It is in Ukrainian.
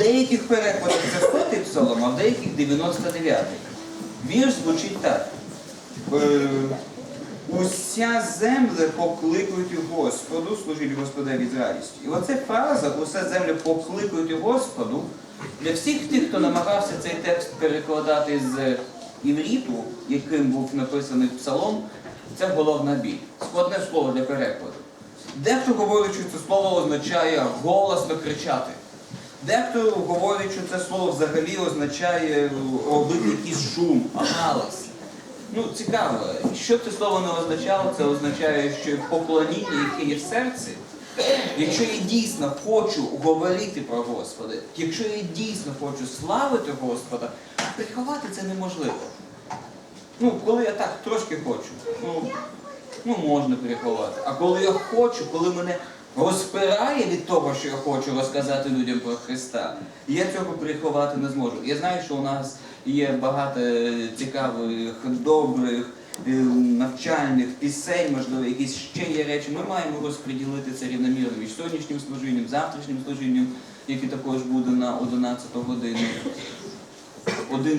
деяких перекладах це 100 псалом, а в деяких 99-й. Вірш звучить так. Е, Уся земля покликують Господу, служить Господеві з радістю. І оця фраза уся земля покликують Господу для всіх тих, хто намагався цей текст перекладати з івріту, яким був написаний псалом, це головна біль. Складне слово для перекладу. Дехто говорить, що це слово означає голосно кричати. Дехто говорить, що це слово взагалі означає робити якийсь шум, галас. Ну, цікаво, що б це слово не означало, це означає, що поклоніння, яке є в серці, якщо я дійсно хочу говорити про Господа, якщо я дійсно хочу славити Господа, приховати це неможливо. Ну, коли я так трошки хочу, ну, ну можна приховати. А коли я хочу, коли мене розпирає від того, що я хочу розказати людям про Христа, я цього приховати не зможу. Я знаю, що у нас є багато цікавих, добрих, е, навчальних пісень, можливо, якісь ще є речі. Ми маємо розподілити це рівномірно між сьогоднішнім служінням, завтрашнім служінням, яке також буде на 11 годину. Один